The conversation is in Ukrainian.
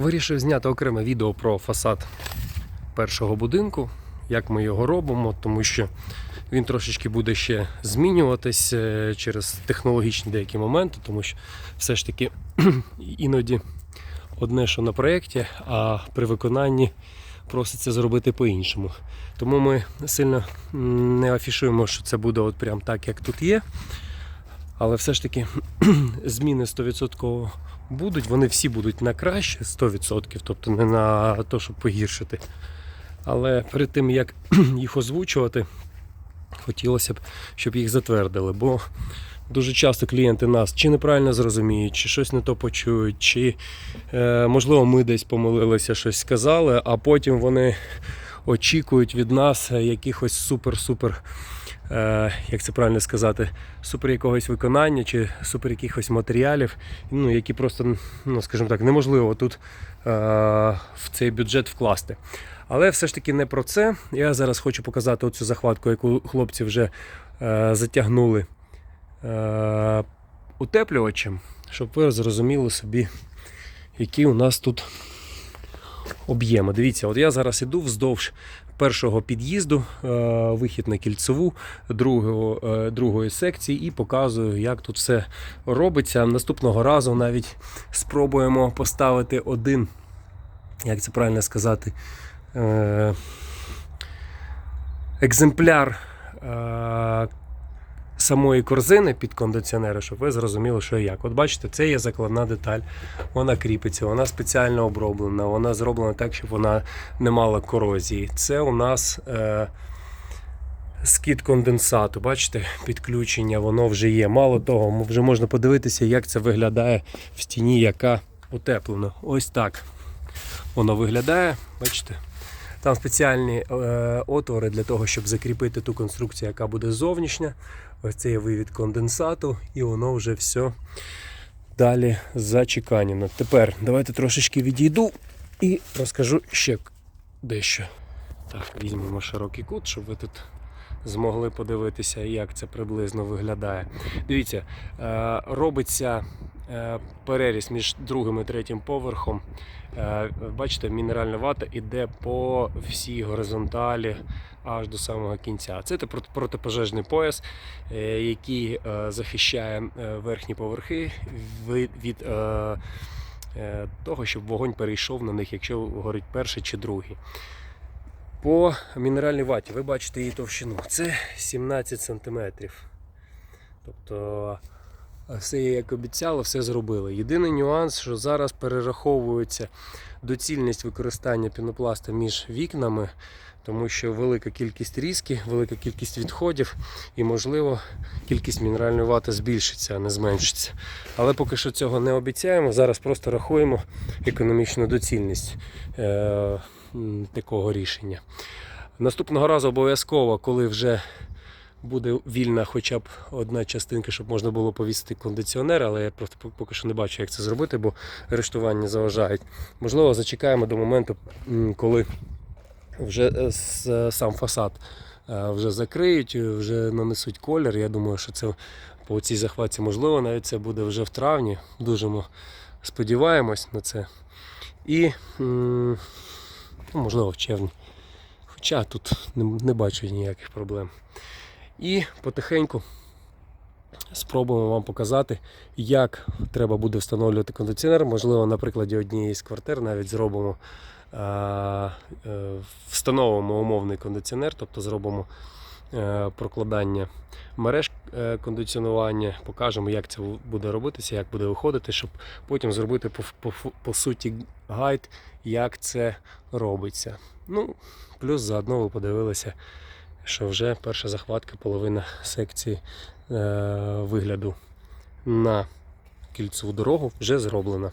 Вирішив зняти окреме відео про фасад першого будинку, як ми його робимо, тому що він трошечки буде ще змінюватись е, через технологічні деякі моменти, тому що все ж таки іноді одне, що на проєкті, а при виконанні проситься зробити по-іншому. Тому ми сильно не афішуємо, що це буде от прям так, як тут є. Але все ж таки зміни 100% будуть, вони всі будуть на краще 100%, тобто не на те, щоб погіршити. Але перед тим як їх озвучувати, хотілося б, щоб їх затвердили. Бо дуже часто клієнти нас чи неправильно зрозуміють, чи щось не то почують, чи е, можливо ми десь помилилися, щось сказали, а потім вони очікують від нас якихось супер-супер. Е, як це правильно сказати, супер якогось виконання чи супер якихось матеріалів, ну, які просто, ну, скажімо так, неможливо тут е, в цей бюджет вкласти. Але все ж таки не про це. Я зараз хочу показати оцю захватку, яку хлопці вже е, затягнули е, утеплювачем, щоб ви зрозуміли собі, які у нас тут об'єми. Дивіться, от я зараз іду вздовж першого під'їзду, е, вихід на кільцеву другого, е, другої секції і показую, як тут все робиться. Наступного разу навіть спробуємо поставити один, як це правильно сказати, е, екземпляр самої корзини під кондиціонери, щоб ви зрозуміли, що і як. От бачите, це є закладна деталь, вона кріпиться, вона спеціально оброблена, вона зроблена так, щоб вона не мала корозії. Це у нас е, скид конденсату. Бачите, підключення, воно вже є. Мало того, вже можна подивитися, як це виглядає в стіні, яка утеплена. Ось так воно виглядає. Бачите? Там спеціальні е, отвори для того, щоб закріпити ту конструкцію, яка буде зовнішня. Ось це є вивід конденсату, і воно вже все далі зачеканено. Тепер давайте трошечки відійду і розкажу ще дещо. Так, візьмемо широкий кут, щоб ви тут змогли подивитися, як це приблизно виглядає. Дивіться, е, робиться е, переріз між другим і третім поверхом. Е, Бачите, мінеральна вата іде по всій горизонталі аж до самого кінця. Це протипожежний пояс, який захищає верхні поверхи від, того, щоб вогонь перейшов на них, якщо горить перший чи другий. По мінеральній ваті ви бачите її товщину. Це 17 см. Тобто все як обіцяло, все зробили. Єдиний нюанс, що зараз перераховується доцільність використання пінопласта між вікнами, тому що велика кількість різки, велика кількість відходів і, можливо, кількість мінеральної вати збільшиться, а не зменшиться. Але поки що цього не обіцяємо. Зараз просто рахуємо економічну доцільність е, такого рішення. Наступного разу обов'язково, коли вже буде вільна хоча б одна частинка, щоб можна було повісити кондиціонер, але я просто поки що не бачу, як це зробити, бо арештування заважають. Можливо, зачекаємо до моменту, коли вже е, сам фасад е, вже закриють, е, вже нанесуть колір. Я думаю, що це по цій захватці можливо, навіть це буде вже в травні. Дуже ми сподіваємось на це. І ну, можливо в червні. Хоча тут не, не бачу ніяких проблем. І потихеньку спробуємо вам показати, як треба буде встановлювати кондиціонер. Можливо, на прикладі однієї з квартир навіть зробимо е, встановимо умовний кондиціонер, тобто зробимо прокладання мереж е, кондиціонування, покажемо, як це буде робитися, як буде виходити, щоб потім зробити по, по, по суті гайд, як це робиться. Ну, плюс заодно ви подивилися що вже перша захватка, половина секції е, вигляду на кільцеву дорогу вже зроблена.